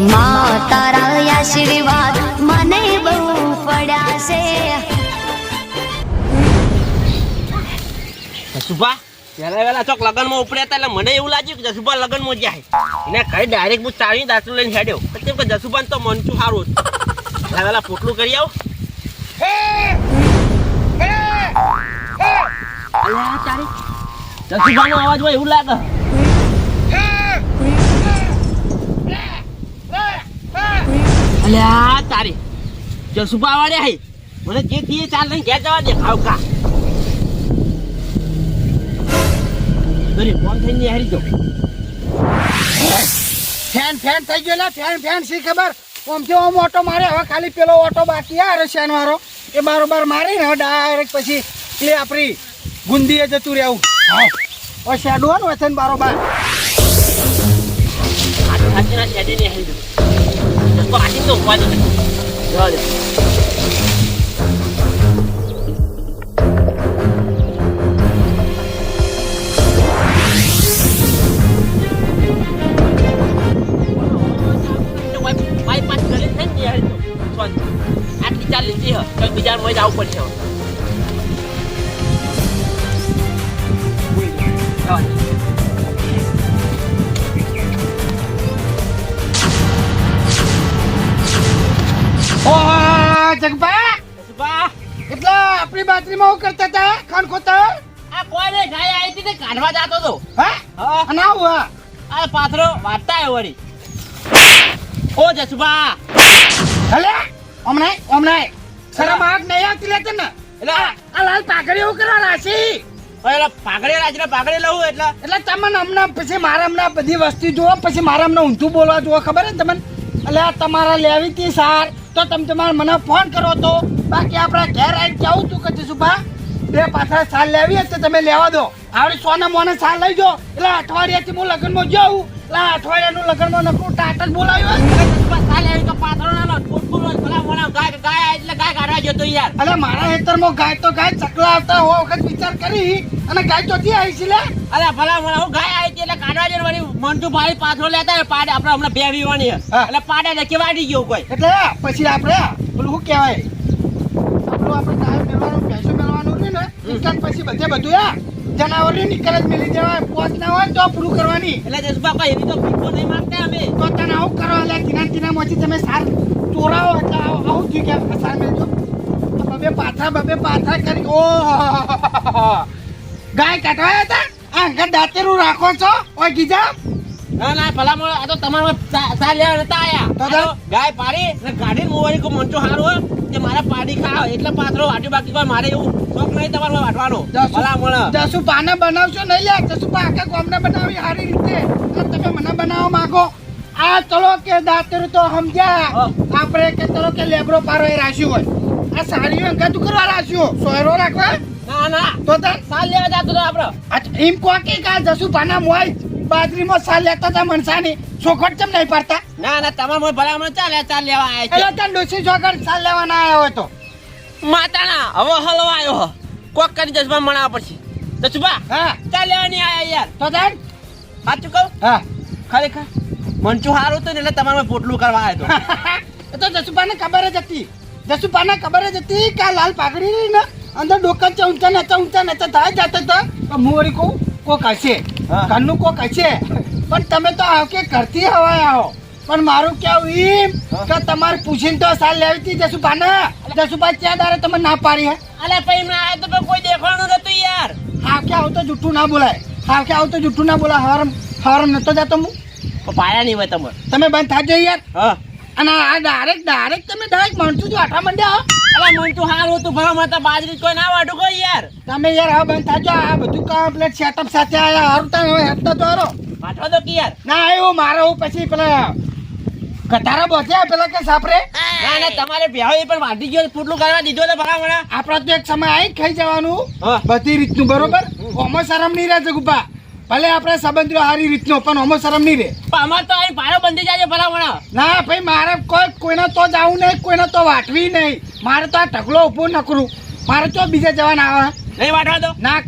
માં તારા આશીર્વાદ મને બહુ પડ્યા છે જસુભા પહેલા વહેલા ચોક લગનમાં ઉપડ્યા હતા એટલે મને એવું લાગ્યું કે જસુભા લગનમાં જાય. એને કઈ ડાયરેક્ટ હું ચાવી દાંતરું લઈને હેડ્યો. કેમ કે જસુભાન તો મનચું સારું હતું. પહેલા વહેલા પોટલું કરી આવો. જસુભાનો અવાજ હોય એવું લાગે. અલ્યા તારી જસુભા વાળે મને જે કીએ ચાલ લઈને ઘેર જવા દે ખાવ ખા. અરે ફોન થઈને હારી જાઓ. ફેન ફેન થઈ ગયો લા ફેન ફેન શી ખબર? ઓમથી ઓમ ઓટો મારે હવે ખાલી પેલો ઓટો બાકી આ રશિયાન વાળો. એ બારોબાર મારીને હવે ડાયરેક્ટ પછી એટલે આપણી ગુંદીએ જતું રહેવું. હા. ઓ શેડો ને વચન બારોબાર. આજના શેડી ને હારી જાઓ તો ઉપાધિ નથી જવા દે. આટલી ચાલ લીધી હ બીજા મોય જવું પડશે બાજરીમાં હું કરતા હતા? ખાન ખોતા? આ કોઈને ગાય આવી હતી તે કાઢવા જતો હતો. હા? હા. અને આવું હા? આ પાથરો વાંચતા આવ્યો વળી. ઓ જસુભા. હલે? હમણાં હમણાં શરમ આગ નહીં આવતી લેતે ને એટલે આ- લાલ પાઘડી એવું કરવા રાશી. એટલે પાઘડી રાજને પાઘડી લઉં એટલે. એટલે તમને હમણાં પછી મારા હમણાં બધી વસ્તુ જુઓ પછી મારા હમણાં ઊંધું બોલવા જુઓ ખબર ને તમને? એટલે તમારા લેવી હતી સાર. તો તમે તમારે મને ફોન કરો તો. બાકી આપણા ઘેર આવીને જાઉં તું કે સુભા બે પાછળ સાલ લેવી હશે તમે લેવા દો. આવડી સોના મોને સાલ લઈ જો એટલે અઠવાડિયાથી હું લગ્નમાં જાઉં. એટલે અઠવાડિયાનું લગ્નમાં નકરું ટાટ જ બોલાવ્યું સાલ આવી તો પાથરો ના લો ફૂટફૂટ હોય ગાય ગાય એટલે ગાય કાઢવા જતો યાર. અરે મારા હેતરમાં ગાય તો ગાય ચકલા આવતા હો વખત વિચાર કરી. અને ગાય ચોથી આવી છે લે. અરે ભલા હું ગાય આવી એટલે કાઢવા જતો વળી મંટુ ભાઈ પાથરો લેતા પાડે આપણે હમણાં બે વીવાની એટલે પાડે ને કેવાડી ગયો કોઈ. એટલે પછી આપણે બોલું શું કહેવાય? આપણું આપણે ગાય મેળવાનું ને પછી બધે બધું યા જનાવર રહ્યું ને જ મેલી જવાય પોચ ના હોય તો પૂરું કરવાની. એટલે જસબા કોઈ એવી તો પીકો નહીં મારતા અમે. તો તને આવું કરો એટલે કિના મોચી તમે સાર ચોરાવો એટલે આવું કે સાર મેળજો આ બબે પાથરા બબે પાથરા કરી ઓ ગાય કાઢવાયા હતા? આ અંગત દાંતેરું રાખો છો ઓય ગીજા? ના ના ભલા મોણા આ તો તમારા સા લેવા નતા આયા. તો ગાય પાડી ને ગાડી મોવારી કો મંચો હારો તે મારા પાડી ખાવ એટલે પાથરો વાટી બાકી કોઈ મારે એવું શોખ નહીં તમારો વાટવાનો. ભલા મોણા જસુ પાને બનાવશો નહીં લે જસુ પાકે ગામને બનાવી સારી રીતે. તમે મને બનાવવા માંગો. આ ચલો કે દાંતરું તો સમજ્યા. આપણે કે ચલો કે લેબરો પારો એ રાખ્યું હોય. આ સાડીઓ અંગાતું કરવા રાખ્યું સોયરો રાખવા? ના ના. તો તાર સાલ લેવા જતો તો આપણો. એમ કો કે કા જસુ પાના મોય બાજરીમાં સાલ લેતા હતા મનસાની? ચોખટ ચમ નહીં પાડતા? ના ના તમારા મોય ભલા મને ચાલે ચાલ લેવા આવ્યા એટલે ત્યાં ડોસી ચોખટ સાલ લેવાના આવ્યા હોય તો. માતાના હવે હલવા આવ્યો કોક કરી જસબા મણા પડશે. જસબા હા. ચાલ લેવા નહીં આયા યાર. તો તાર સાચું કહું? હા. ખરેખર? મંચું હારું હતું ને એટલે તમારે પોટલું કરવા આવ્યો એ તો જસુભાને ખબર જ હતી. જસુભાને ખબર જ હતી કે આ લાલ પાઘડી રહી ને અંદર ડોકા છે ઊંચા નચા ઊંચા નચા થાય જતા હતા તો હું વળી કહું કોક હશે. ઘરનું કોક હશે. પણ તમે તો આવ કે ઘરથી હવાય આવો. પણ મારું કેવું એમ કે તમારે પૂછીને તો સાલ લેવી હતી જસુપાને જસુભા ત્યાં દારે તમે ના પાડી હે? અલે પછી મેં આયા તો કોઈ દેખાણું નતું યાર. હા કે આવું તો જૂઠું ના બોલાય. હા કે આવું તો જૂઠું ના બોલાય. હવારમ હવારમ નતો જતો હું. પાયા નહીં હોય તમારે તમે બંધ થાજો યાર. હા. અને આ ડાયરેક્ટ ડાયરેક્ટ તમે ડાયરેક્ટ માણસું જો આઠા મંડ્યા અલા મંચું હારું હતું ભલા માતા બાજરી કોઈ ના વાટું કોઈ યાર. તમે યાર આ બંધ થાજો આ બધું કમ્પ્લીટ સેટઅપ સાથે આયા હારું તા હવે હેડતા તો હારો. વાટવા દો કે યાર. ના આવ્યો મારો હું પછી પેલા કટારા બોધ્યા પેલા કે સાપરે? ના ના તમારે ભેહો એ પણ વાટી ગયો પૂટલું કરવા દીધો તો ભરા મને આપણો તો એક સમય આવી ખાઈ જવાનું. બધી રીતનું બરોબર? હોમો. શરમ નહીં રહે જગુપા ભલે આપણે સંબંધીઓ સારી રીતનો પણ અમો શરમ નહીં પણ અમાર તો અહીં પારો બંધી જાય ભલામણા. ના ભાઈ મારે કોઈ કોઈને તો જવું નહીં કોઈને તો વાટવી નહીં. મારે તો આ ઢગલો ઊભો ન કરું મારે તો બીજા જવાના આવે. નહીં વાટવા દો. ના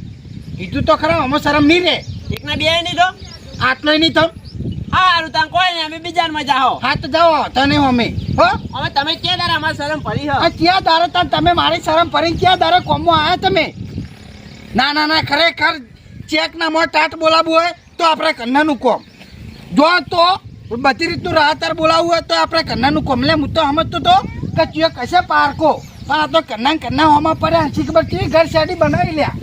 કીધું તો ખરા અમો શરમ નહીં રહે એક ના બે નહીં તો? આટલો નહીં તો? સારું તમે કોઈ નહીં અમે બીજામાં જાઓ. હા તો જાઓ તને અમે. હો? હવે તમે ક્યાં દારા અમારી શરમ ફરી હા? ક્યાં દારો તમે મારી શરમ ફરી ક્યાં દારો કોમો આયા તમે? ના ના ના ખરેખર ચેક ના મોં ટાટ બોલાવવું હોય તો આપણે કન્નાનું કોમ. જો તો બધી રીતનું રાહતર બોલાવવું હોય તો આપણે કન્નાનું કોમ. લે હું તો સમજતો તો કે ચિયો કશે પારકો. પણ આ તો કન્ના કન્ના હોમાં પડ્યા. હજી ખબર ચી ઘર સાડી બનાવી લ્યા.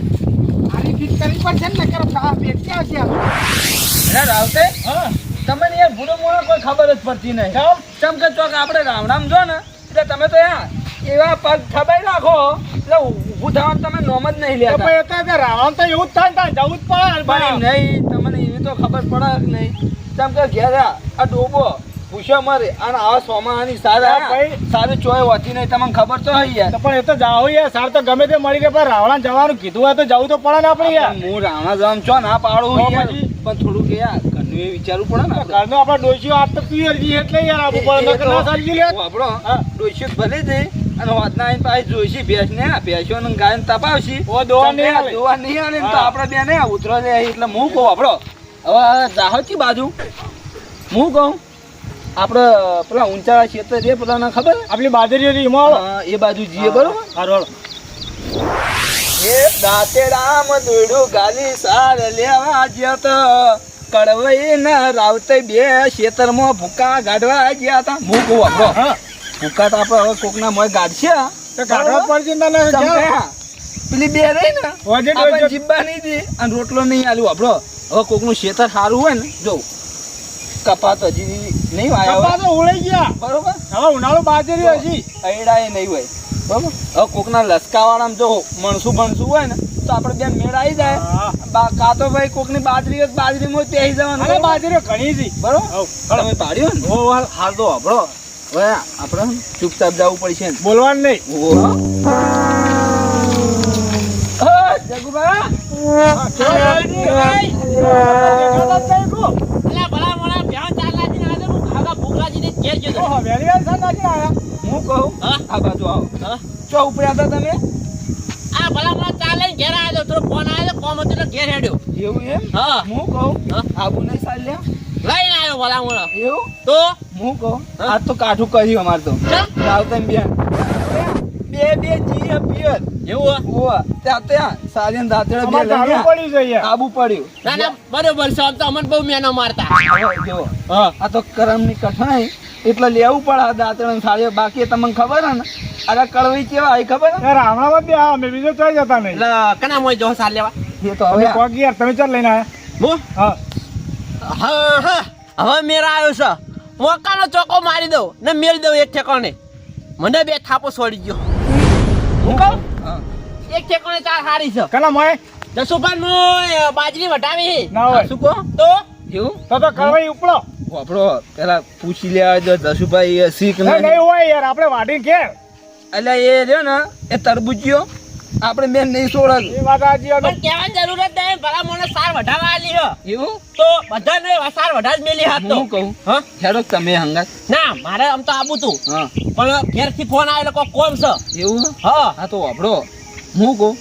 આની ફીટ કરવી પડશે ને નકર આ પેટ આવશે આપણું? તમને યાર ભૂલો મોણો કોઈ ખબર જ પડતી નહીં. કેમ? કે ચોક આપણે રામ જો ને એટલે તમે તો યાર એવા પગ થબાઈ નાખો એટલે ઊભું થવાનું તમે નોમ જ નહીં લેતા. રાવણ તો એવું જ થાય જવું જ પણ એમ નહીં તમને એવી તો ખબર પડે જ નહીં. તેમ કે ઘેર આ ડોબો પૂછ્યો મરે અને આવા સોમાની સારા હા, ભાઈ. સારી ચોય હોતી નહીં તમને ખબર તો હોય યાર. પણ એ તો જાવ યાર સાર તો ગમે તે મળી ગયા પણ રાવણા જવાનું કીધું હોય તો જવું તો પડે ને આપણે યાર. હું રાવણા જામ છો ના પાડું તો? પણ થોડુંક યાર ઘરનું એ વિચારવું પડે ને આપણે. ઘરનો આપણા ડોશીઓ આજ તો પિયર એટલે યાર આબુ પડે ના સમજી લે. ભલે અને વાતના આઈને પાછી જોઈશી ભેંસ ને ભેંસો ને ગાય તપાવશી. ઓ દોવા નહીં આવે. દોવા નહીં આવે તો. આપણે બે ને ઉતરો જાય એટલે હું કહું આપણો હવે જાહો કી બાજુ? હું કહું આપણે પેલા ઊંચા ક્ષેત્ર છે પેલા ખબર? આપણી બાજરીઓ રી મોળો એ બાજુ જઈએ બરોબર? હારો એ દાતે રામ દોડું ગાલી સાર લેવા જ્યાં તો કડવઈ ને રાવતે બે ખેતરમાં ભૂકા ગાઢવા ગયા હતા હું હા. ભૂકા તો આપણે હવે કોકના મોય ગાડશે તો ગાડવા પડશે ને ના પેલી બે રહી ને હોજે આપણે. જીબ્બા નહીં દી અને રોટલો નહીં આલ્યો આપણો હવે કોકનું શેતર સારું હોય ને જો. કપાત હજી નહીં વાયા કપાત હોય ગયા. બરોબર? હવે ઉનાળો બાજરી હજી. અયડા એ નહીં હોય. બરોબર? હવે કોકના લસકાવાળામાં જો મણસું ભણસું હોય ને તો આપણે બે મેળ આવી જાય. કા તો ભાઈ કોકની બાજરી બાજરી તો બાજરીમાં પહેરી જવાનું. બાજરી? બાજરીઓ ઘણી હતી બરોબર? તમે પાડ્યો ને? હાલ. તો આપણો હવે આપણે ચૂપચાપ જવું પડશે ને? બોલવાનું નહીં. ઓહો. હા, જગુભા. અલા ભલા મોણા ભ્યાન ચાર લાગીને આજે હું ખાગા ભૂખાજીને ઘેર હું કહું હા? આ બાજુ આવો. હા? ચો ઉપડ્યા હતા તમે? આ ભલા મોણા ચાલે લઈને ઘેર આવ્યો તો થોડો ફોન આવ્યો કોમ હતો ઘેર હેડ્યો. એવું એમ? હા. હું કહું હા? આબુ નહીં ચાલ્યા લઈને આવ્યો ભલા મોણા એવું? તો? હું કહું? આ તો કાઠું કર્યું અમાર તો. આવતા બેન. બે બે જી પિયર એવું હે? ઓવા ત્યાં ત્યાં સાજન દાતડે બે લઈ ગયા. આબુ પડ્યું. ના ના બરોબર છે. તો અમને બહુ મેનો મારતા. જો. આ તો કરમની કઠણાઈ. એટલે લેવું પડે આ દાતણ સારી બાકી તમને ખબર હે ને? અરે કડવી કેવા આવી ખબર હે? એટલે કના મોય જો સાલ લેવા? એ તો હવે આયા હું? હા. હા હવે મેરા આવ્યો છે. મોકાનો ચોકો મારી દઉં ને મેળ દઉં એક ઠેકાણે. મને બે થાપો છોડી ગયો. હું કહું? એક ઠેકાણે ચાર હારી છે. કલા મોય જસુભાન મોય બાજરી વટાવી? ના હોય. શું કહો? તો? કેવું તો તો કળવાઈ ઉપડો. આપણો પેલા પૂછી લેવા જો જસુભાઈ એ શીખ નહીં હોય યાર આપણે વાડી કે એટલે એ રહ્યો ને એ તરબૂચીઓ આપણે બેન નહીં છોડે એ વાત સાચી હતો. પણ કહેવાની જરૂર જ નહીં ભલા મને સાર વઢાવા આલી હો. એવું? તો બધાને સાર વઢા જ મેલી હાથ તો. હું કહું હા? હેડો તમે હંગાત. ના મારે આમ તો આબુ તું. હા. પણ ઘેરથી ફોન આવેલો કોઈ કોમ છે. એવું? હા. હા તો આપડો હું કહું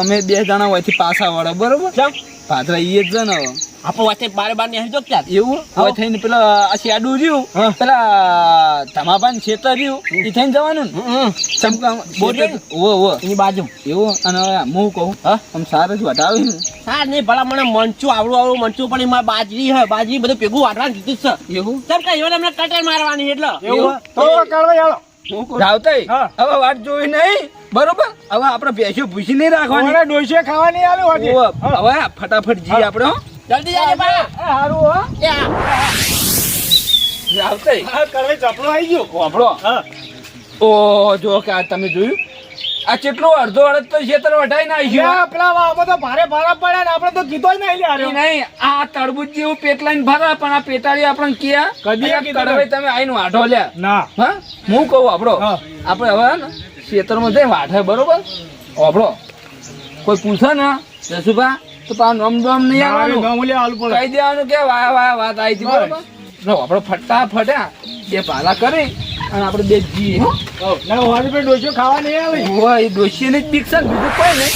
અમે બે જણા હોયથી પાછા વાળા બરોબર? પાત્રા ઈ જ ને હવે. આપો વાતે બારે બાર ને હજો ક્યાં? એવું? હવે થઈને પેલા આ શેડું રહ્યું પેલા ધમાભાન છેતર રહ્યું એ થઈને જવાનું ચમકા બોરિયો? ઓ ઓ એની બાજુ. એવું? અને હવે હું કહું હા? આમ સારું જ વટાવી હા નહીં ભલા મને મંચું આવડું આવડું મંચું પણ એમાં બાજરી હે બાજરી બધું ભેગું વાટવાનું કીધું છે. એવું? સર કઈ એમને એમને કટર મારવાની એટલે. એવું? તો તો હાલો હું હા. હવે વાટ જોઈ નહીં? બરોબર? હવે આપણે ભેંસો ભૂસી નહીં રાખવાની. ઓરે ડોશીએ ખાવાની આલ્યું હજી. હવે ફટાફટ જી આપણે હો. જલ્દી જાજે બા હારું હો. આવતે આ. રાવતાઈ આ આવી ગયો. વાપરો ઓ જો કે આ તમે જોયું. આ કેટલો અડધો અડધ તો ખેતર વટાઈને આવી ગયો આપણા આમાં તો ભારે ભારા પડ્યા ને આપણે તો કીધો જ નહીં લે હાર્યો. નહીં આ તરબૂચ જેવું પેટલાઈન ભરા પણ આ પેટાળી આપણને ક્યાં કદી કીધું તમે આઈને વાઢો લ્યા. ના. હા? હું કહું આપણો હા. આપણે હવે ને ખેતરમાં જઈ વાઠે બરોબર? આપણો કોઈ પૂછે ને જસુભા તો પા નોમ નોમ નહીં આવવાનું. કહી દેવાનું કે વાયા વાયા વાત આવી હતી બરોબર? આપણે ફટા ફટ્યા બે પાલા કરી અને આપણે બે જીએ ના, પર ખાવા નહીં આવે. હોય એ ડોશીની જ બીક છે બીજું કોઈ નહીં.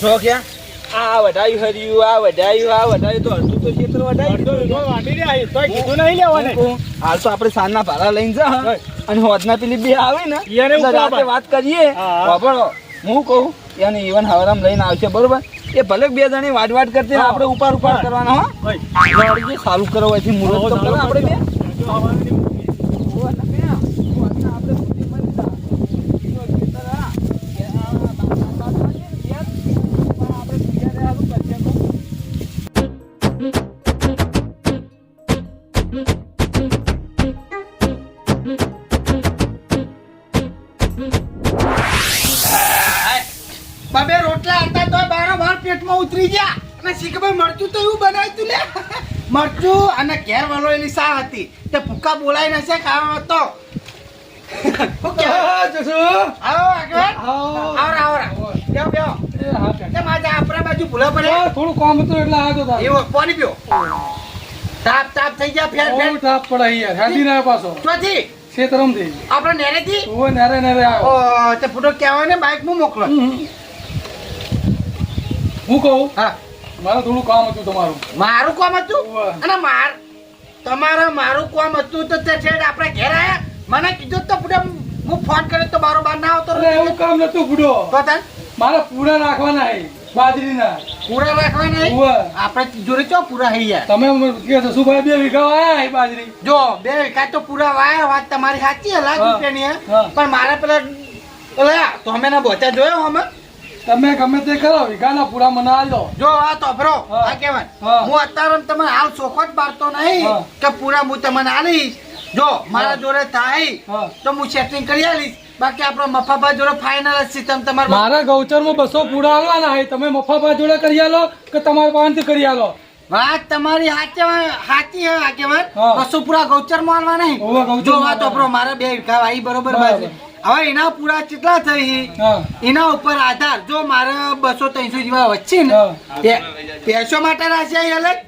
છો ક્યાં? આ વઢાયું હર્યું આ વઢાયું આ વઢાયું તો અડધું તો ક્ષેત્ર વઢાયું હાલ તો આપણે સાંજના ભાડા લઈને જા. અને હોદના પેલી બે આવે ને એટલે રાતે વાત કરીએ. વાપરો હું કહું એને ઈવન હવારામ લઈને આવશે બરોબર? એ ભલે બે જણી વાટ વાટ કરતી આપણે ઉપાડ ઉપાડ કરવાનો હા. સારું કરો એથી મુહૂર્ત તો આપણે બે. તે બોલાઈ નશે ખાવા? આવો તે થોડું કામ હતું એટલે આવ્યો પાણી પીઓ તાપ તાપ થઈ ગયા ફેર ફેર. તાપ પડે યાર હેડી ના પાછો. ચોથી ખેતરમથી આપણે નેરેથી? ઓવે નારે નારે આવ્યો. ઓ તે ફોટો કહેવાય ને? બાઇકમાં મોકલો. હું કહું? હા. મારે થોડું કામ હતું તમારું. મારું કામ હતું. અને માર તમારા મારું કામ હતું તો તે છેડ આપણે ઘેર આયા? મને કીધું તો પૂરા હું ફોન કર્યો તો મારો બાર ના આવતો એવું કામ નતું બુડો બતા મારા પૂરા રાખવાના હે બાજરીના. પૂરા રાખવાના હે આપણે જોડે ચો પૂરા હે યાર. તમે કે જસુભાઈ બે વીઘા વાયા હે બાજરી. જો બે વીઘા તો પૂરા વાયા વાત તમારી સાચી હે, લાખ. રૂપિયાની હે. પણ મારે પેલા પેલા તો અમે ના બોચા જોયો અમે? તમે ગમે તે કરો વિઘાના પૂરા મને આલો જો આ તો ભરો આ કેવાય હું. અત્યારે તમે હાલ ચોખો જ પાડતો નહીં કે પૂરા હું તમને આલીશ. જો મારા જોડે થાય તો હું સેટિંગ કરી આલીશ. બાકી આપણો મફાબા જોડે છે તમે તમારા મારા ગૌચરમાં બસો પૂરા આવવાના હોય તમે મફાબા જોડે કરી આલો કે તમારા પાંચ કરી આલો? વાત તમારી હાચે હાચી હે આગેવાન. બસો પૂરા ગૌચરમાં આવવા નહીં જો વાત મારા બે વીઘા આવી બરોબર બરાબર. હવે એના પૂરા કેટલા થઈ? એના ઉપર આધાર. જો મારે બસો ત્રણસો જેવા વચ્ચે ને પેસો માટે રાશિ અલગ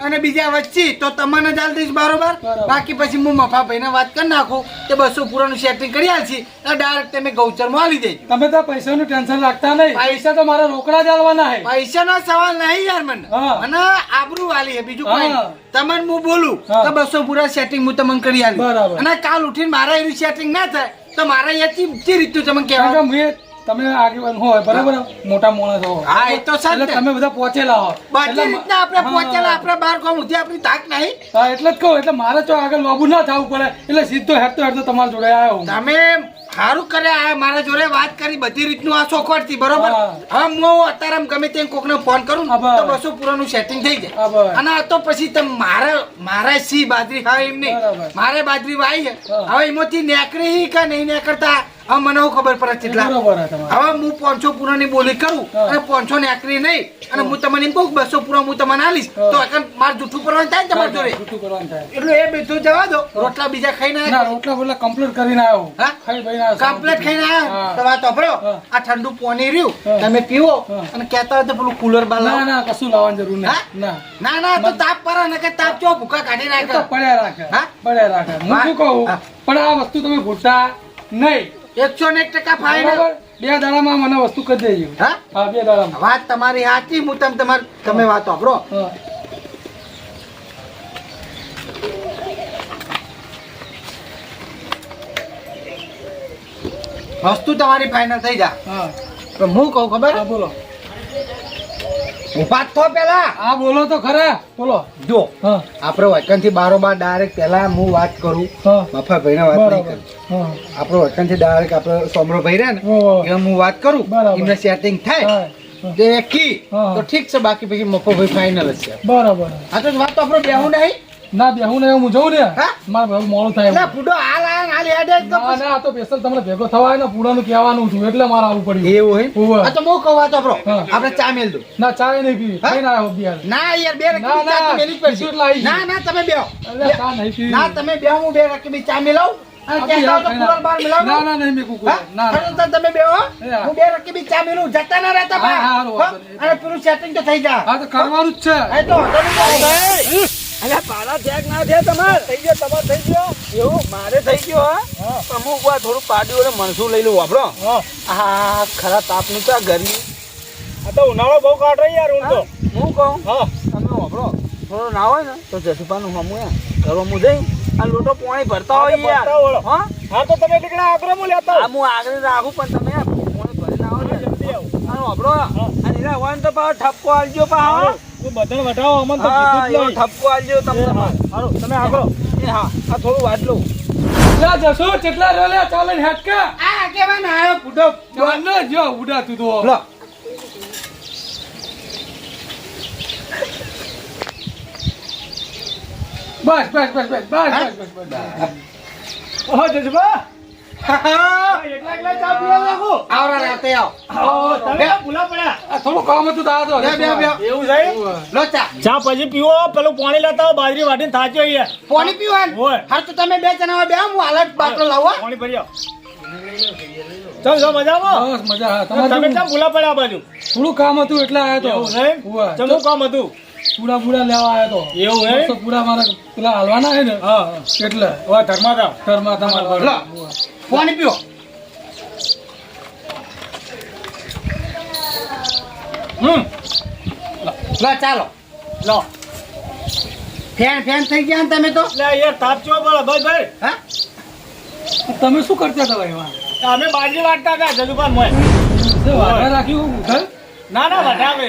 અને બીજા વચ્ચે તો તમને ચાલ દઈશ બરોબર? બાકી પછી હું મફાભાઈને વાત કરી નાખું કે બસો પૂરાનું સેટિંગ કરી આલશી તો ડાયરેક્ટ તમે ગૌચરમાં આવી દેજો. તમે તો પૈસાનું ટેન્શન લાગતા નહીં. પૈસા- પૈસા તો મારા રોકડા જ આલવાના હે પૈસાનો સવાલ નહીં યાર મને. અને મને આબરૂ વાલી હે બીજું કોઈ તમને હું બોલું તો બસો પૂરા સેટિંગ હું તમને કરી આલી બરાબર. અને કાલ ઉઠીને મારા એનું સેટિંગ ના થાય તો મારા અહીંયાથી જે રીતનું તમને કારણ કે તમે આગેવાન હોય બરાબર? મોટા માણસ હો. હા, એ તો. એટલે તમે બધા પહોંચેલા હો. બધી રીતના આપણે પહોંચેલા આપણે બાર ગામ સુધી આપણી તાક નહીં. હા એટલે જ કહું એટલે મારે તો આગળ લોબુ ના થવું પડે. એટલે સીધો હેરતો હેરતો તમારા જોડે આવ્યો. તમે સારું કરે આ મારા જોડે વાત કરી બધી રીતનું આ ચોખવટથી બરોબર? હા. હું અત્યારે ગમે તે કોકને ફોન કરું. તો બસો પૂરાનું સેટિંગ થઈ જાય. અને આ તો પછી તમે મારે મારે સી બાજરી ખાવ એમ નહીં. મારે બાજરી વાઈ છે. હવે એમાંથી નેકરી કે નહીં નેકરતા હવે મને હું ખબર પડે કેટલા? હવે હું પાંચસો પૂરાની બોલી કરું. અને પાંચસો નેકરી નહીં. અને હું. તમને એમ કહું બસો પૂરા હું તમને આલીશ તો એકન મારે જૂઠું કરવાનું થાય ને તમારી જોડે? એટલે એ બધું જવા દો. રોટલા બીજા ખાઈને આવ્યા. રોટલા બોટલા કમ્પ્લીટ કરીને આવ્યો હું. ના કમ્પ્લેટ ખાઈને આવ્યા? તો વાત સાંભળો. આ ઠંડુ પાણી રહ્યું. તમે પીવો અને કહેતા હોય તો પેલું કુલર બાર ના ના કશું લાવવાની જરૂર નહીં. ના. ના ના તો તાપ પર ને કે તાપ ચો ભૂકા કાઢી નાખે. પડ્યા રાખે. હા? પડ્યા રાખે. હું શું કહું? પણ આ વસ્તુ તમે ભૂલતા નહીં. એકસો ને એક ટકા ફાયદો બે દાડામાં મને વસ્તુ કરી દેજો. હા? હા બે દાડામાં. વાત તમારી સાચી હું તમે તમાર તમે વાત સાંભળો. વસ્તુ તમારી ફાઇનલ થઈ જા. હું. કહું ખબર? બોલો. જ થો પેલા. હા બોલો તો ખરા. બોલો. જો આપણે વચનથી બારોબાર ડાયરેક્ટ પેલા હું વાત કરું હા. ભાઈ વાત નહીં કરું. આપણો વચનથી ડાયરેક્ટ આપણે સોમરો ભાઈ રહ્યા ને એમ હું વાત કરું એમને સેટિંગ થાય. કી તો ઠીક છે બાકી પછી મફો ભાઈ ફાઇનલ જ છે. બરાબર. આ તો વાત તો આપણે બેહું નહીં. ના બેહું ને હું જઉં ને? મારે મોડું થાય. હાલ હાલ તો ના ના તો સ્પેશિયલ તમને ભેગો થવાય ને પૂરાનું કહેવાનું છું એટલે મારે આવવું પડ્યું. એવું હોય. આ તો હું કહું તો આપણો. ચા મેલ દો ના ચાય નહીં પીવી. કઈ ના બિયાર ના યાર બે રકમી ના, ચા તો ના, પડશે. ના ના તમે બેહો. અલ્યા, ચા નહીં પીવી. ના તમે બેહો હું બે રકમી ચા મેલાવું. ના? ના. ના ના તમે બેહો. હું. બે રકમી ચા મેલું. જતા ના રહેતા. અને પેલું સેટિંગ તો થઈ જાય કરવાનું જ છે. એ. અલ્યા પાલા થયા ના થયા તમારે. થઈ ગયો તમારે થઈ ગયો? એવું? મારે થઈ ગયો હા? અમુક વાર થોડું પાડ્યું અને મણસું લઈ લઉં વાપરો. આ ખરા તાપનું તો ગરમી આ તો ઉનાળો બહુ કાઢ રહી યાર હું તો. હું? કહું? હા. તમે વાપરો. થોડો ના હોય ને તો જસુભાનું હમું યાર જઈ આ લોટો પાણી ભરતા હોય યાર. હા? હા તો તમે ટીકડા આગળ લેતા હા હું આગળ રાખું પણ તમે પાણી ભરીને આવો ને. જલ્દી આવો. આનો વાપરો. આ હોય ને તો પાછો ઠપકો આવજો પાછો. તું બધાને વટાવો અમન તો કીધું જ નહીં ઠપકો આલજો તમને. હારો તમે આગળ. એ હા આ થોડું વાટ લઉં. કેટલા જશો? કેટલા રોલે લે? ચાલે હેટકા આ આગેવાન આયો ફૂટો જોને જો ઉડા તું તો? લો. બસ બસ બસ બસ બસ બસ બસ બસ. ઓહો એકલા પાણી લેતા બાજરી વાટીને હોય પાણી પીવો હા તો તમે બે જણા બે હું હાલત બાટલો લાવો પાણી ભરી આવો મજામાં તમે કેમ ભૂલા બાજુ થોડું કામ હતું એટલે આવ્યો તો ચમું કામ હતું પૂરા પૂરા લેવા આવ્યો તો એવું હે પૂરા મારા પેલા હાલવાના હે ને હા એટલે ધર્માતા ધર્માતા પાણી પીઓ હમ. લો ચાલો. લો. ફેન ફેન થઈ ગયા ને તમે તો? લે યાર તાપ ચો બોલો બસ ભાઈ હા? તમે શું કરતા હતા એમાં? અમે બાજી વાટતા હતા જજુભાઈ મોય રાખ્યું ઉધર? ના ના વટાવે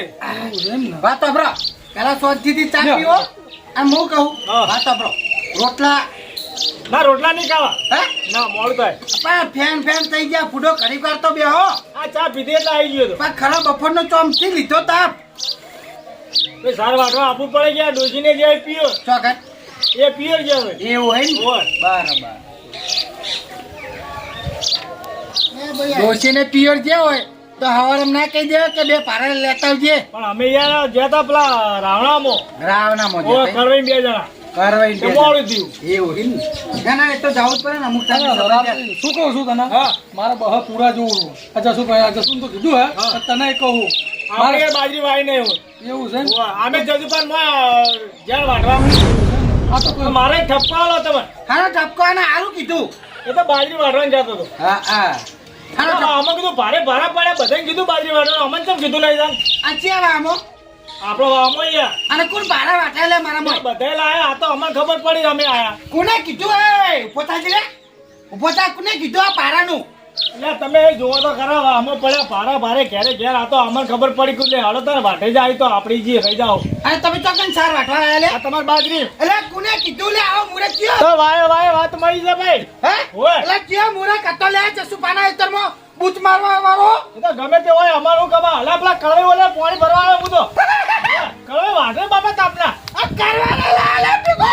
એમ વાત અભરો પેલા સોજથી ચા. પીવો. અને હું કહું. હા. વાત અભરો રોટલા ના રોટલા નહીં ખાવા. હે? ના મોડું થાય. પણ ફેન ફેન થઈ ગયા ફૂડો કરી વાર તો બેહો આ ચા પીધી એટલે આવી ગયો તો. પણ ખરો બપોરનો ચોમથી લીધો તાપ. ભાઈ સાર વાટવા આપવું પડે ગયા ડોસીને જે પીયો? ચોકટ એ પીયો જ હવે. એવું હોય ને. બરાબર. ડોશીને પિયર જે હોય તો હવારે ના કહી દે કે બે પારા લેતા આવજે. પણ અમે યાર જ્યાં તા પેલા રાવણામાં. કરવાઈ બે જણા. કરવાઈ મોડું થયું એવું હોય ના? ના એ તો જવું જ પડે ને અમુક ટાઈમે ના, સવાર રાત્રે શું કહું છું તને? હા. મારા બહા પૂરા જોવું અચ્છા શું કહે? અચ્છા તો કીધું હે? તને કહું. મારે એ બાજરી વાઈ નહીં એવું છે અમે જજુપાનમાં જ્યાં વાટવા આ તો કોઈ મારે ઠપકો તમે. હા ટપકો એને કીધું. એ તો બાજરી વાટવાનું જતો હતો. હા હા. અમે કીધું ભારે ભારા પડ્યા બધાને કીધું બાજરી વાટવાનું અમને કેમ કીધું લઈ જાય આ ચેવા આમો? આપણો વામો યાર અને કોણ ભાડા વાટા લે મારા મોય? બધા લાયા આ તો અમને ખબર પડી અમે આયા. કોને કીધું? એ ઊભો થાજે રે કોને કીધું આ પારાનું એટલે તમે જોવો તો ખરા વામો પડ્યા ભારા ભારે ઘેરે ઘેર. આ તો અમને ખબર પડી કે લે હળો તારે વાટે જાય તો આપણી જી રહી જાઓ. અને તમે ચોકન સાર વાટવા આયા લે? આ તમારી બાજરી. એટલે કોને કીધું? લે આવો મુરત કયો તો વાય વાય વાત મળી છે ભાઈ. હે? એટલે કયો મુરે કતો લે જસુ પાના એતરમાં બૂચ મારવા વાળો. તો ગમે તે હોય અમારું કમા હલા પેલા કળાઈ ઓલે પાણી ભરવા આવે હું તો. કળાઈ વાંધો બાબા તાપના. આ કરવાના લાલે પીગો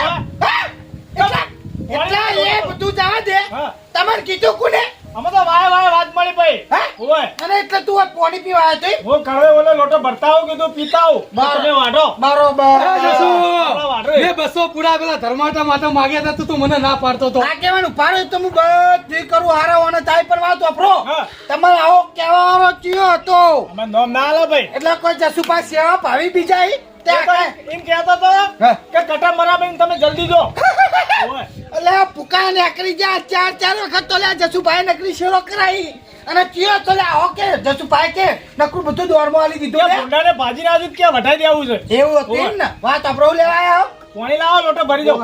એટલે એટલે એ બધું જવા દે. હા. તમારે કીધું કોને? અમે તો વાય વાય વાત મળી ભાઈ ઓય અને એટલે તું આ પાણી પીવા આવ્યો છે હું કળાઈ ઓલો લોટો ભરતા આવું કીધું પીતા આવું બાર. તમે વાટો બરોબર એ મેં બસો પૂરા પેલા ધર્માટા માટે માગ્યા હતા તું મને ના પાડતો તો. આ કહેવાનું પાડો તો હું બધું કરું હારા અને થાય પણ વાતો વાપરો તમારે આવો કહેવાનો ચિયો હતો. અમે નોમ ના આલો ભાઈ. એટલે કોઈ જસુપા સેવા ભાવી બીજા તે એ તો આખા- એમ કહેતો તો કે કટા મરા તમે જલ્દી જો. ઓય. પુકા નીકળી જા ચાર ચાર વખત તો લે જસુભાઈ નકરી શેરો કરાઈ. અને ચિયો તો લે આવો જસુભાઈ કે નકરું બધું દોડમાં આલી દીધું લે. ભૂંડાને ભાજી નાજુ ક્યાં વટાઈ દેવું છે? એવું હતું ને? વાત આપણો લેવા આવ્યો પાણી લાવો લોટો ભરી દો.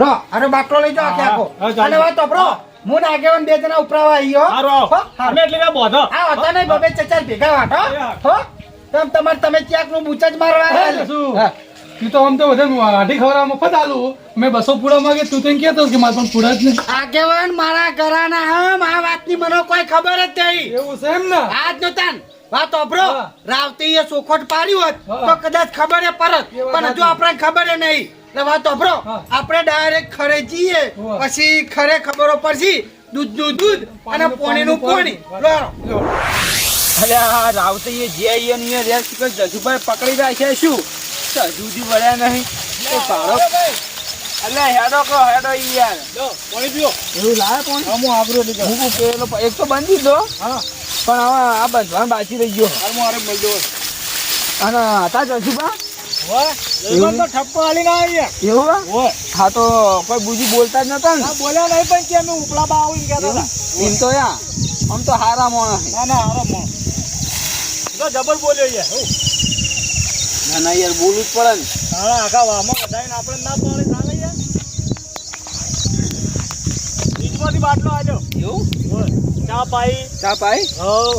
રો અરે બાટલો લઈ જાઓ હા, આખો. અને વાત હું. બે જણા ઉપરાવા આવ્યો આવો અમે એટલે બોધો. આ હતા નહીં બબે ચચાર ભેગા વાટો હા. તમ તમાર તમે ક્યાંકનું બૂચ જ મારવા આવ્યા તું તો આમ તો વધારે આઢી ખવડાવવા મફત આલું મેં બસો પૂડા માગે તું તો કહેતો કે મારે પણ પૂડા જ નહીં. આગેવાન મારા ઘરાના હમ આ વાતની મને કોઈ ખબર જ નહીં. એવું છે એમ ને? આજ નો તાન વાત ઓભરો હા. રાવતી એ સોખોટ પાડ્યું હોત તો કદાચ ખબર પરત. પણ હજુ આપણને આપણે ખબર નહીં. એટલે વાત ઓભરો. આપણે ડાયરેક્ટ ખરે જઈએ પછી ખરે ખબરો પડશે. દૂધનું દૂધ અને પોણી. લો. અરે આ રાવતી જે અહીંયા રેસ જજુભાઈ પકડી રાખ્યા શું? જજુજી વળ્યા નહીં. તો સારો અલ્યા હેડો કો હેડો ઈ યાર. પાણી પીઓ. એવું લાવે પણ? હું આબરો લીધો હું પેલો એક તો બંધી દો હા. પણ હવે આ બંધવાનું બાકી રહી ગયો. હાલમાં આરે મળી દો અને હતા જજુભા? એવું આવી હા તો કોઈ બુજી બોલતા જ નતા ને? બોલ્યા નહીં પણ કે અમે ઉપલા બા આવીને કહેતા એમ તો યા. આમ તો હારા મોણા ના ના હારા મોણ. જબર બોલ્યો યાર ના ના યાર બોલવું જ પડે ને. હા આખા વાહમાં બધાને આપણે ના પાડે ચાલે બાટલો આવ્યો એવું? ચા પાઈ. ચા પાઈ?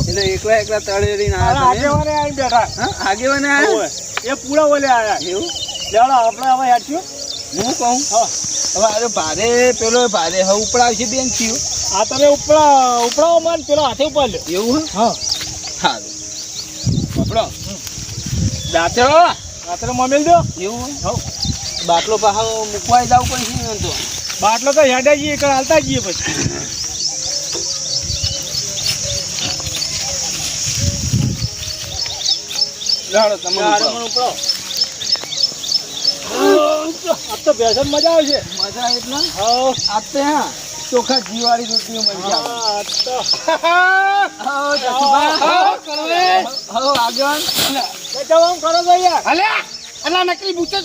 એટલે એકલા એકલા તળેરીને ના? આગેવાને આવીને બેઠા. હા આગેવાને હોવે. આયા એ પૂરા ઓલે આયા. એવું? લેવડો આપણે હવે હેઠ્યું હું કહું? હા હવે આજે ભારે પેલો ભારે હવે ઉપડાવશે બેન થયું. આ તમે ઉપડા ઉપરાવો મન પેલો હાથે ઉપર લે એવું હે? હા. સારું ઉપડો. દાતરો. રાત્રે મમેલ દો. એવું હો? બાટલો પાછો મૂકવા જવું પડશે તો. બાટલો તો હેડા જઈએ કે હાલતા જઈએ પછી. આજ તો બેસન મજા આવે છે. મજા એટલે? હા. આ તો હા ચોખા જીવાળી રોટલીઓ મળી આજ જવાબ કરો યાર અલ્યા અલા નકલી બુચે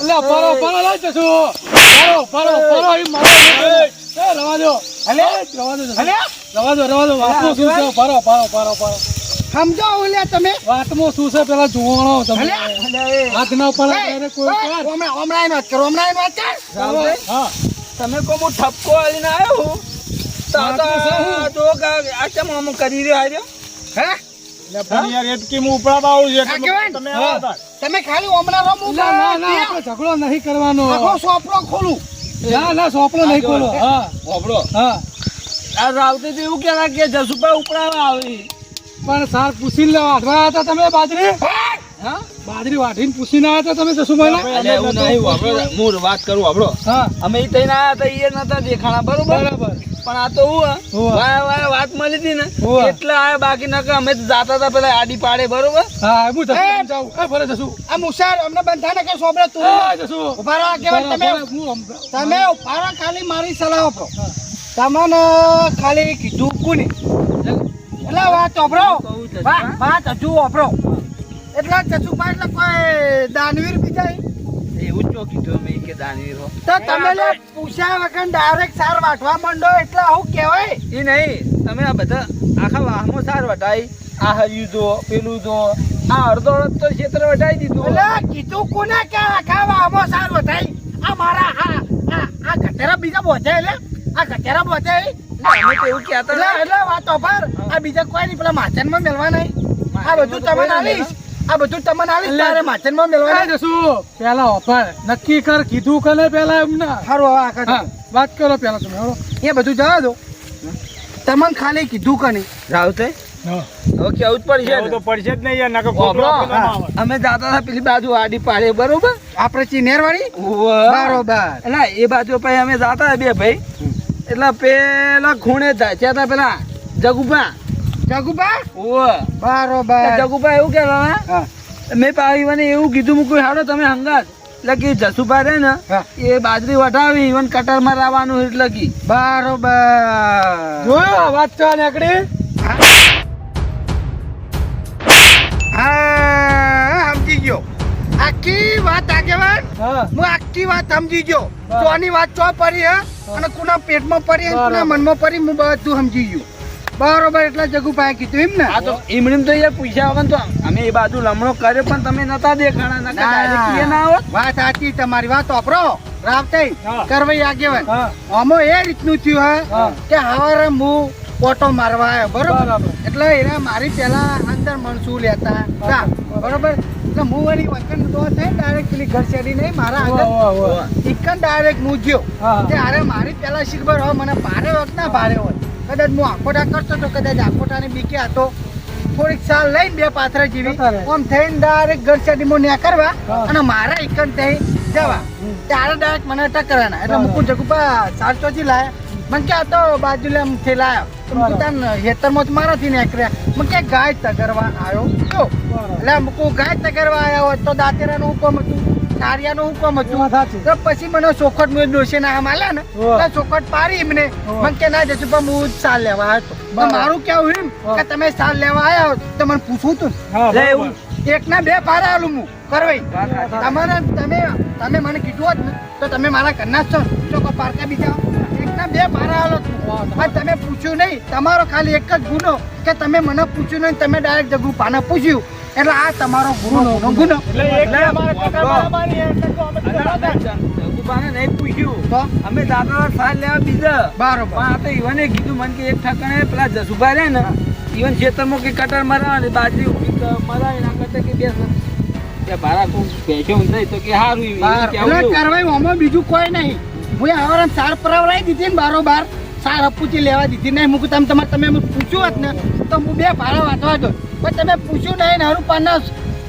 એટલે પરો પરો લઈ જશું. પરો પરો પરો એ મારો એ. રવા દો. અલે રવા દો અલે અલ્યા? રવા દો રવા દો. વાતમાં શું છે? પરો પરો પરો પરો સમજો ઓલ્યા તમે? વાતમાં શું છે? પેલા જોવાનો તમે. અલ્યા? હાથ ના પડે ત્યારે કોઈ. હમણાં હમણાં વાત કરો ઓમરાઈ વાત કર. હા. તમે કહો હું ઠપકો આવીને આવ્યો હું? તો આ તો જો કે આ કેમ આમ કરી રહ્યો આવ્યો હે? તમે ખાલી હમણાં રમો ના ના ના ઝઘડો નહીં કરવાનો. સોપડો ખોલું. ના ના સોપડો નહીં ખોલો. હા. હા. આ રાવતે તો એવું કેવા કે જસુભાઈ ઉપડાવા આવી. પણ સાર પૂછી લેવા. હતા તમે બાજરી? હા? બાજરી વાઢીને પૂછીને આવ્યા હતા તમે જસુભાઈ એટલે એવું નહીં હોબળો હું. વાત કરું હોબળો હા. અમે ઈ તઈને આયા હતા ઈ નતા દેખાણા બરોબર? બરાબર. પણ આ તો હું. વાય વાય વાત મળી હતી ને. એટલે આયા બાકી નકર અમે તો જાતા હતા પેલા આડી પાડે બરોબર? હા હું જસુ જાઉં એ! ભલે જસુ. આ મુસાર અમને બંધાને કે સોપડે તું. જસુ. તમે. તમે ખાલી મારી સલાહ આપો. તમને ખાલી કીધું કોને. એટલે વાત ઓભરો વાત હજુ ઓભરો એટલે જસુભાઈ એટલે કોઈ દાનવીર બીજા એવું જ કીધું અમે કે દાનવીર હો. તો તમે લે પૂછ્યા વગર ડાયરેક્ટ સાર વાટવા માંડો એટલે આવું કહેવાય? એ નહીં તમે આ બધા આખા વાહમાં સાર વટાઈ આ હર્યું દો પેલું દો આ અડધો તો ક્ષેત્ર વટાઈ દીધું. એટલે કીધું કોને કે આખા વાહમાં સાર વધાઈ આ મારા આ આ ગટેરા બીજા બોધે એટલે? આ ગટેરા બોધે? અમે તો એવું કહેતા એટલે હતા. એટલે આ બીજા કોઈ નહીં પેલા માચનમાં મેળવા નહીં. આ બધું તમે આલીશ આ બધું તમને આલી તારે માચનમાં મેળવા એ જસુ પેલા ઓફર. નક્કી કર કીધું કને પેલા એમને. સારું હવે આ વાત કરો પેલા તમે હળો. એ બધું જવા દો. તમને ખાલી કીધું કને રાવતે હવે કેવું જ પડશે તો પડશે જ નહીં યાર નકર ઓભળો, ખોટું આપીને ના આવે. અમે જતા હતા પેલી બાજુ આડી પાડે બરોબર? આપણે ચીનેર વાળી. બરોબર. એટલે એ બાજુ પછી અમે જાતા બે ભાઈ. એટલે પેલા ખૂણે જાય ત્યાં પેલા જગુભા. જગુબા ઓવ. બરોબર. જગુભા એવું કહેતા હા. મેં પાવીને એવું કીધું મૂક્યું તમે હંગાત. એટલે કે જસુભા રે ને એ બાજરી વટાવી કટર કટરમાં લાવવાનું એટલે કે. બરોબર. જોયો વાત તો નીકળી હા સમજી ગયો. આખી વાત આગેવાન. હા. આખી વાત સમજી ગયો. બરાબર. આની વાત ચો પડી હે. અને કોના પેટમાં પડી કોના. મનમાં પડી હું બધું સમજી ગયું. બરોબર એટલે જગુભાઈ કીધું એમ ને? આ તો ઈમડીમ તો યાર પૂછ્યા વગર તો અમે એ બાજુ લમણો કર્યો પણ તમે નતા દેખાણા direct ના આવો વાત સાચી તમારી વાત વાપરો. રાવતે હા. કરવાઈ આગેવાન. હા. એ રીતનું થયું હે કે હવારે હું ઓટો મારવા આવ્યો બરોબર? એટલે એના મારી પેલા અંદર મણસુ લેતા. બરોબર? એટલે હું વળી વચન તો છે ડાયરેક્ટ પેલી ઘર શેરી નહીં મારા આગળ. ઇકન ડાયરેક્ટ હું. ગયો ત્યારે મારી પેલા શીખબર હવે મને ભારે વખત ના ભારે હોય. કદાચ હું આખોટા કરતો તો કદાચ આખોટાની બીકે હતો થોડીક સાલ લઈને બે પાથરા જેવી. આમ થઈને ડાયરેક્ટ ઘર મો ન્યા કરવા અને મારા એકન થઈ જવા. ત્યારે ડાયરેક્ટ મને ટકરાના એટલે બરાબર. મુકું જગુપા સાર ચોથી લાયા. મને કે આ તો બાજુ લે થી લાયો. તો મુકું તાન હેતરમાં જ મારાથી નીકળ્યા મને કે ગાય તગરવા આવ્યો જો. એટલે મુકું ગાય તગરવા આવ્યા તો દાંતેરાનું ઉપમ હતું. કારિયાનું હુકમ એ હતું તો પછી મને ચોખટ મેં ડોસે ના આમ ને. ચોખટ પાડી એમને. મને કે ના જશું પણ હું સાર સાલ લેવા આવ્યો હતો. મારું કેવું એમ કે તમે સાલ લેવા આવ્યા હો તો મને પૂછવું તું હા. એક ના બે પારા આલું હું કરવાઈ. તમારે તમે તમે મને કીધું હોત ને તો તમે મારા ઘરના જ છો. કોઈ પારકા બીજા બે આલો તમે પૂછ્યું નહીં. તમારો ખાલી એક જ ગુનો કે તમે મને પૂછ્યું નહીં તમે ડાયરેક્ટ જગુ પાને પૂછ્યું. એટલે આ તમારો ગુનો ગુનો ગુનો. નહીં પૂછ્યું. તો? અમે દાદા સાથ લેવા બીજા. બરોબર. પણ આ તો ઈવને કીધું મને કે એક ઠકણે પેલા જસુભા રે ને ઈવન ખેતરમાં કે કટર મરાવે ને બાજરી ઊભી મરાવે ના કરતા કે બે કે ભાડા કોઈ બેસ્યો નહીં તો કે સારું. કરવાય આમાં બીજું કોઈ નહીં. હું આવરણ સાર પરાવરાઈ દીધી ને બારોબાર. સાર અપૂચી લેવા દીધી નહીં. મૂકું તમે તમારે તમે પૂછ્યું હોત ને, તો હું બે ભાડા વાંચવા દો પણ તમે પૂછ્યું નહીં ને, હરું પાના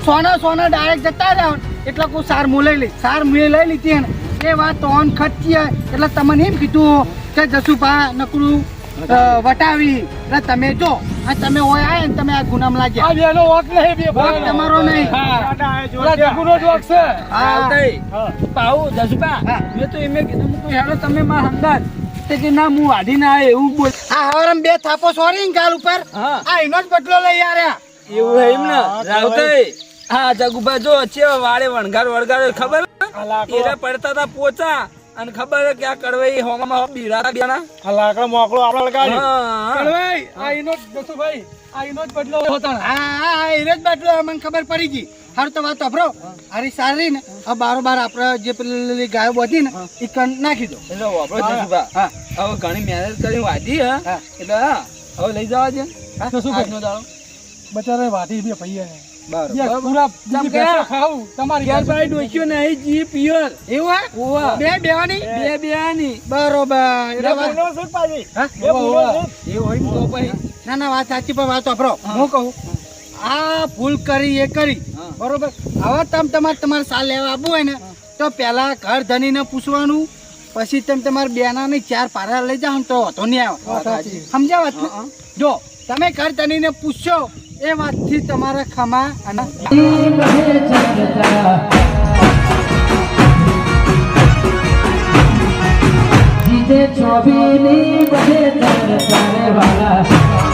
સોના સોના ડાયરેક્ટ જતા રહ્યા એટલે કોઈ સાર હું લઈ લઈશ સાર મેં લઈ લીધી ને એ વાત ઓન ખર્ચી એટલે તમને એમ કીધું કે જસુભા નકરું વટાવી. એટલે તમે જો આ તમે ઓય આયા ને તમે આ ગુનામ લાગ્યા. આ બેનો વાંક નહીં બે વાંક તમારો નહીં. પેલા જગુનો જ વાંક છે. હા. પાઉ જસુભા મેં તો એમે કીધું મેં હેડો તમે મારા હંગાત તે કે ના હું વાઢી ના એવું બોલ. આ હવારમ બે થાપો સોરી ને ગાલ ઉપર. હા. આ એનો જ બદલો લઈ આવ્યા એવું હે એમ ને? રાવતાઈ હા જગુભા જો છે વાળે વણગાર વળગાર ખબર? એરા પડતા તા પોચા. અને ખબર હે કે આ કડવાઈ હોમાં બીરા બેના હા. કળવાઈ, આ ઈનો જ જસુભાઈ, આ ઇનો જ બદલો હતો હા હા હા જ બદલો મને ખબર પડી ગઈ. હારું તો વાત અભરો હારી સારી ને આ બારો બાર આપણે જે પેલી ગાયો બધી ને એ કણ નાખી દો. એટલે વાપરો જસુભા. હા. હવે ઘણી મહેનત કરી વાધી હા. એટલે હા હવે લઈ જવા દે. જસુભાઈ. આજનો દાડો. બચારા વાઢી બે પૈયા ને ના વાત સાચી પણ વાત અભરો હું. કહું. આ ભૂલ કરી એ કરી. બરોબર? હવે તમે તમારે તમારે સાલ લેવા આપવું હોય ને તો પહેલા ઘર ધનીને પૂછવાનું. પછી તમે તમારા બેના ને ચાર પારા લઈ જાઓ તો વાંધો નહીં આવે. સમજ્યા જો તમે ઘર ધનીને પૂછશો એ વાતથી તમારા ખમા અને જીતે બધે તર તારે વાલા.